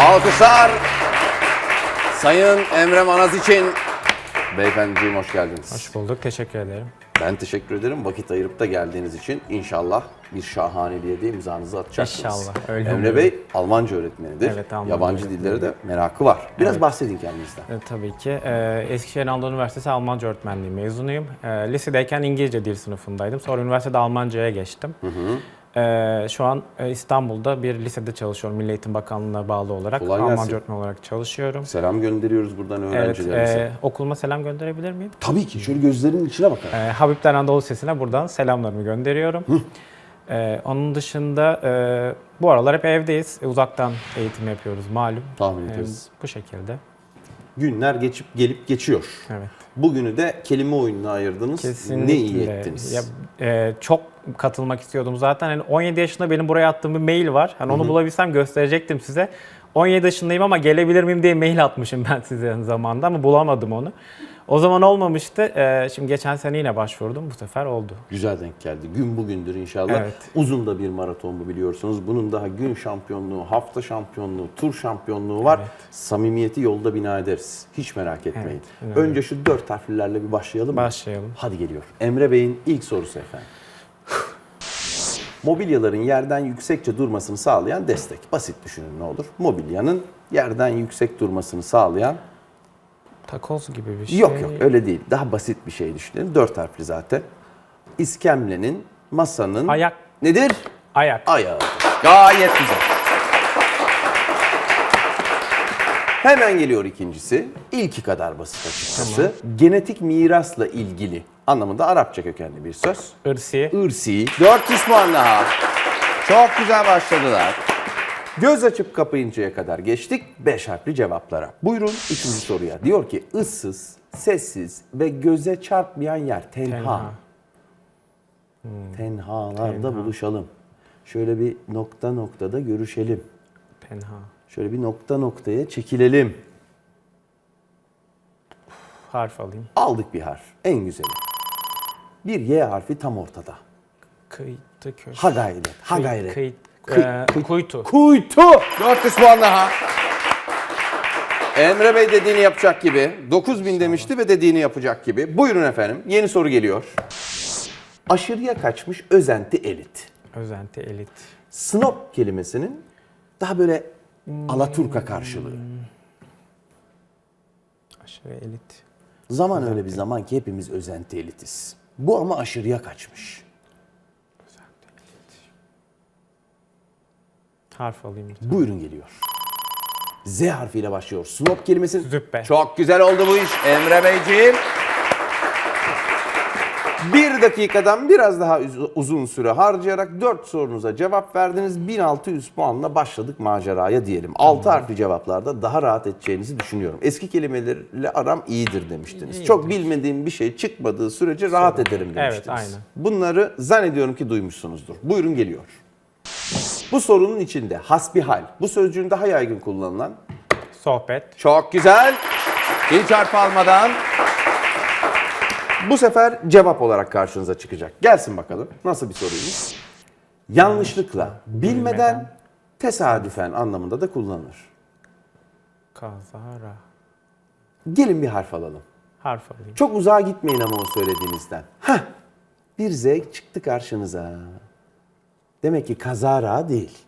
Alkışlar Sayın Emre Manaz için. Beyefendiciğim hoş geldiniz. Hoş bulduk. Teşekkür ederim. Ben teşekkür ederim vakit ayırıp da geldiğiniz için. İnşallah bir şahaneliğe de imzanızı atacaksınız. İnşallah, öyle Emre. Bey Almanca öğretmenidir. Evet, Almanca Yabancı öğretmeni. dillere de merakı var. Biraz Evet. bahsedin kendinizden. E, tabii ki. E, Eskişehir Anadolu Üniversitesi Almanca öğretmenliği mezunuyum. E, lisedeyken İngilizce dil sınıfındaydım. Sonra üniversitede Almanca'ya geçtim. E, şu an e, İstanbul'da bir lisede çalışıyorum. Milli Eğitim Bakanlığı'na bağlı olarak. Kolay gelsin. Almanca öğretmen olarak çalışıyorum. Selam gönderiyoruz buradan Evet, öğrencilerimize. e, okuluma selam gönderebilir miyim? Tabii ki şöyle gözlerinin içine bakın. E, Habibler Anadolu Lisesi'ne buradan selamlarımı gönderiyorum. E, onun dışında e, bu aralar hep evdeyiz. E, uzaktan eğitim yapıyoruz malum. Tahmin E, ederiz. bu şekilde. Günler geçip gelip geçiyor. Evet. Bugünü de kelime oyununa ayırdınız. Kesinlikle. Ne iyi ettiniz. Ya, e, çok katılmak istiyordum zaten. Hani 17 yaşında benim buraya attığım bir mail var. Hani onu bulabilsem gösterecektim size. 17 yaşındayım ama gelebilir miyim diye mail atmışım ben size zamanında ama bulamadım onu. O zaman olmamıştı. E, şimdi geçen sene yine başvurdum. Bu sefer oldu. Güzel denk geldi. Gün bugündür inşallah. Evet. Uzun da bir maraton bu biliyorsunuz. Bunun daha gün şampiyonluğu, hafta şampiyonluğu, tur şampiyonluğu var. Evet. Samimiyeti yolda bina ederiz. Hiç merak etmeyin. Evet, Önce şu dört harflerle bir başlayalım mı? Başlayalım. Hadi geliyor. Emre Bey'in ilk sorusu efendim. Mobilyaların yerden yüksekçe durmasını sağlayan destek. Basit düşünün ne olur. Mobilyanın yerden yüksek durmasını sağlayan Takoz gibi bir şey. Yok yok öyle değil. Daha basit bir şey düşünelim. Dört harfli zaten. İskemlenin, masanın... Ayak. Nedir? Ayak. Ayağı. Gayet güzel. Hemen geliyor ikincisi. İlki kadar basit açıkçası. Genetik mirasla ilgili anlamında Arapça kökenli bir söz. Irsi. Irsi. 400 puan daha. Çok güzel başladılar. Göz açıp kapayıncaya kadar geçtik 5 harfli cevaplara. Buyurun üçüncü soruya. Diyor ki ıssız, sessiz ve göze çarpmayan yer tenha. Tenha. Tenhalarda Tenha. buluşalım. Şöyle bir nokta noktada görüşelim. Tenha. Şöyle bir nokta noktaya çekilelim. Harf alayım. Aldık bir harf. En güzeli. Bir Y harfi tam ortada. Kıytı köşe. Ha gayret. Ha gayret. kıy- Kıy- e, kıy- kuytu. Kuytu. 400 puan daha. Emre Bey dediğini yapacak gibi. 9000 demişti ve dediğini yapacak gibi. Buyurun efendim. Yeni soru geliyor. Aşırıya kaçmış özenti elit. Özenti elit. Snob kelimesinin daha böyle Alaturka karşılığı. Aşırı elit. Zaman öyle bir zaman ki hepimiz özenti elitiz. Bu ama aşırıya kaçmış. Harf alayım. Buyurun geliyor. Z harfiyle başlıyor. Snob kelimesi. Züppe. Çok güzel oldu bu iş Emre Beyciğim. Bir dakikadan biraz daha uz- uzun süre harcayarak 4 sorunuza cevap verdiniz. 1600 puanla başladık maceraya diyelim. 6 harfli cevaplarda daha rahat edeceğinizi düşünüyorum. Eski kelimelerle aram iyidir demiştiniz. İyidir. Çok bilmediğim bir şey çıkmadığı sürece rahat ederim Evet, demiştiniz. aynen. Bunları zannediyorum ki duymuşsunuzdur. Buyurun geliyor. Bu sorunun içinde hasbihal, bu sözcüğün daha yaygın kullanılan Sohbet. çok güzel. Hiç harf almadan. Bu sefer cevap olarak karşınıza çıkacak. Gelsin bakalım. Nasıl bir soruymuş? Yanlışlıkla, bilmeden, bilmeden. tesadüfen anlamında da kullanılır. Kazara. Gelin bir harf alalım. Harf alayım. Çok uzağa gitmeyin ama o söylediğinizden. Heh, bir Z çıktı karşınıza. Demek ki kazara değil.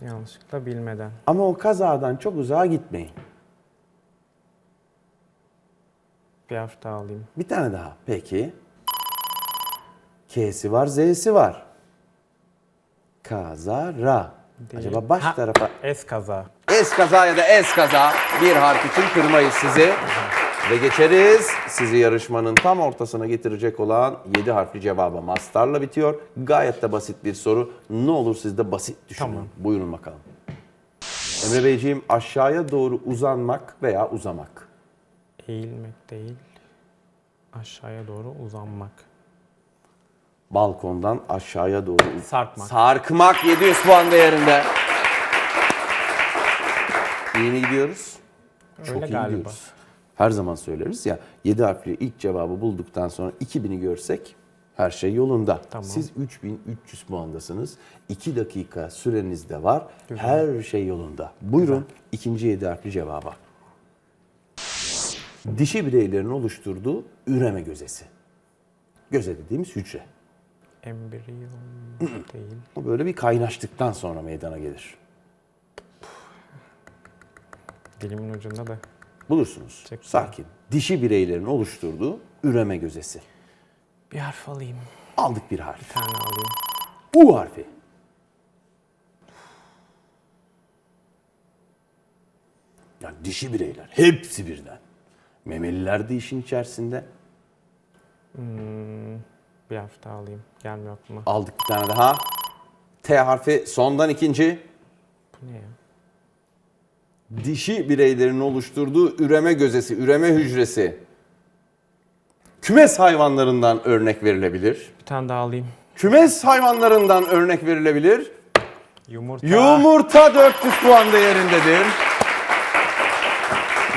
Yanlışlıkla bilmeden. Ama o kazadan çok uzağa gitmeyin. Bir harf daha alayım. Bir tane daha. Peki. K'si var, Z'si var. Kazara. Değil. Acaba baş Ha, tarafa Es kaza. es kaza ya da es kaza bir harf için kırmayız sizi. Ve geçeriz. Sizi yarışmanın tam ortasına getirecek olan 7 harfli cevaba mastarla bitiyor. Gayet de basit bir soru. Ne olur siz de basit düşünün. Tamam. Buyurun bakalım. Emre Beyciğim aşağıya doğru uzanmak veya uzamak. Eğilmek değil. Aşağıya doğru uzanmak. Balkondan aşağıya doğru uz- Sarkmak. Sarkmak 700 puan değerinde. İyi mi gidiyoruz? Öyle Çok iyi galiba. gidiyoruz. Her zaman söyleriz ya 7 harfli ilk cevabı bulduktan sonra 2000'i görsek Her şey yolunda. Tamam. Siz 3300 puandasınız. 2 dakika süreniz de var. Her şey yolunda. Buyurun ikinci 7 harfli cevaba. Dişi bireylerin oluşturduğu üreme gözesi. Göze dediğimiz hücre. Embriyon değil. Bu böyle bir kaynaştıktan sonra meydana gelir. Dilimin ucunda da. Bulursunuz. Çok. Sakin. Dişi bireylerin oluşturduğu üreme gözesi. Bir harf alayım. Aldık bir harf. Bir tane alayım. U harfi. Yani dişi bireyler. Hepsi birden. Memeliler de işin içerisinde. Bir harf daha alayım. Gelmiyor aklıma. Aldık bir tane daha. T harfi sondan ikinci. Bu ne ya? Dişi bireylerin oluşturduğu üreme gözesi, üreme hücresi. Kümes hayvanlarından örnek verilebilir. Bir tane daha alayım. Kümes hayvanlarından örnek verilebilir. Yumurta. Yumurta 400 puan değerindedir.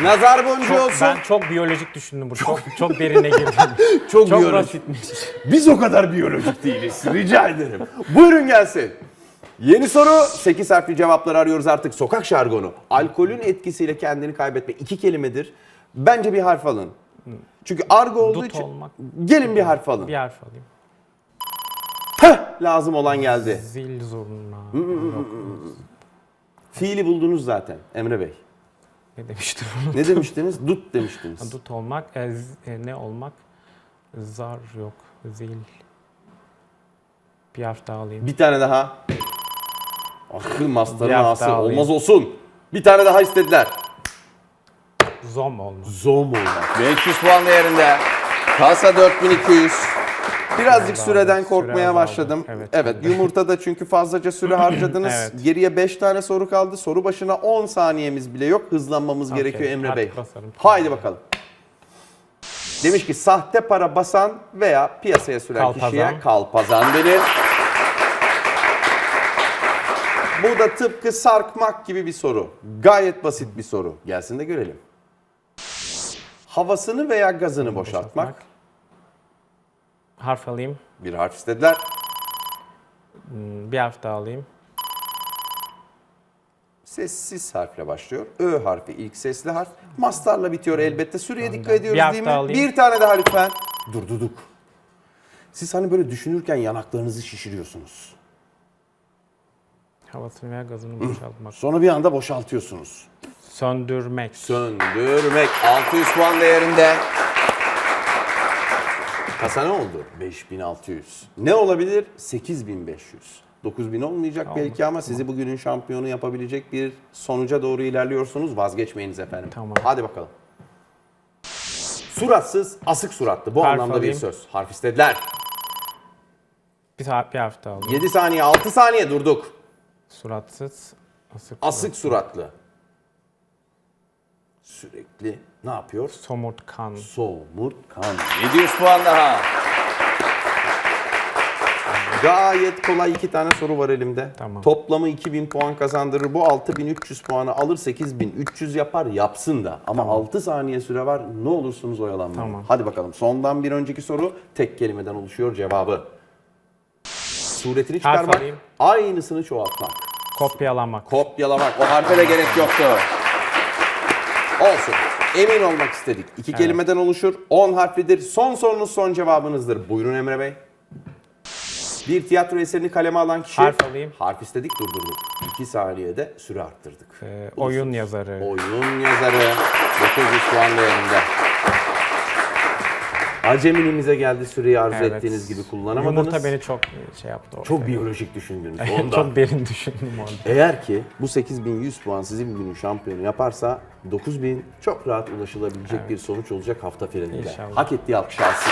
Nazar boncuğu Çok, olsun. ben çok biyolojik düşündüm bu. Çok çok derine girdim. Çok, çok biyolojik. basitmiş. Biz o kadar biyolojik değiliz. Rica ederim. Buyurun gelsin. Yeni soru 8 harfli cevapları arıyoruz artık. Sokak şargonu. Alkolün etkisiyle kendini kaybetme. iki kelimedir. Bence bir harf alın. Çünkü argo olduğu Dut için. olmak. Gelin bir harf alın. Bir harf alayım. Heh, lazım olan geldi. Zil zurna. Fiili buldunuz zaten Emre Bey. Ne demiştim? Ne demiştiniz? Dut demiştiniz. Dut olmak. e, z- e, ne olmak? Zar yok. Zil. Bir harf daha alayım. Bir tane daha. Ah mastarın Bir ağası alayım. olmaz olsun. Bir tane daha istediler. Zom olmak. Zom olmak. 500 puan değerinde. Kasa 4200. Birazcık Süre süreden azaldı, korkmaya süre azaldı. başladım. Evet, Evet, ben de. yumurtada çünkü fazlaca süre harcadınız. Evet. Geriye 5 tane soru kaldı. Soru başına 10 saniyemiz bile yok. Hızlanmamız Okey, gerekiyor Emre Bey. basarım. Haydi bakalım. Demiş ki sahte para basan veya piyasaya süren Kalpazan. kişiye kalpazan denir. Bu da tıpkı sarkmak gibi bir soru. Gayet basit bir soru. Gelsin de görelim. Havasını veya gazını boşaltmak. Harf alayım. Bir harf istediler. Hmm, Bir harf daha alayım. Sessiz harfle başlıyor. Ö harfi ilk sesli harf. Mastarla bitiyor elbette. Süreye dikkat Bir ediyoruz harf değil daha mi? alayım. Bir tane daha lütfen. Durduduk. Siz hani böyle düşünürken yanaklarınızı şişiriyorsunuz. Havasını veya gazını boşaltmak. Sonra bir anda boşaltıyorsunuz. Söndürmek. Söndürmek 600 puan değerinde. Kasa ne oldu? 5600. Ne olabilir? 8500. 9000 olmayacak belki ama sizi bugünün şampiyonu yapabilecek bir sonuca doğru ilerliyorsunuz. Vazgeçmeyiniz efendim. Tamam. Hadi bakalım. Suratsız, asık suratlı. Bu Harf anlamda bir alayım. söz. Harf istediler. Bir, harf, bir daha alayım. 7 saniye, 6 saniye durduk. Suratsız. Asık. Asık suratlı. Sürekli ne yapıyor? Somurtkan. Somurtkan. 700 puan daha. Gayet kolay iki tane soru var elimde. Tamam. Toplamı 2000 puan kazandırır. Bu 6300 puanı alır 8300 yapar yapsın da. Ama 6 saniye süre var. Ne olursunuz oyalanmayın. Tamam. Hadi bakalım. Sondan bir önceki soru tek kelimeden oluşuyor cevabı. Suretini çıkarmak, alayım. aynısını çoğaltmak. Kopyalamak. Kopyalamak. O harfe de gerek yoktu. Olsun. Emin olmak istedik. İki kelimeden oluşur. 10 harflidir. Son sorunuz son cevabınızdır. Buyurun Emre Bey. Bir tiyatro eserini kaleme alan kişi. Harf alayım. Harf istedik durdurduk. 2 saniyede süre arttırdık. Ee, oyun yazarı. Oyun yazarı 900 puan değerinde. Acemiliğimize geldi süreyi arzu Evet. ettiğiniz gibi kullanamadınız. Yumurta beni çok şey yaptı. orada. Çok biyolojik düşündünüz. Ondan. çok derin düşündüm orada. Eğer ki bu 8100 puan sizi bugünün şampiyonu yaparsa 9000 çok rahat ulaşılabilecek bir sonuç olacak hafta finalinde. İnşallah. Hak ettiği alkış alsın.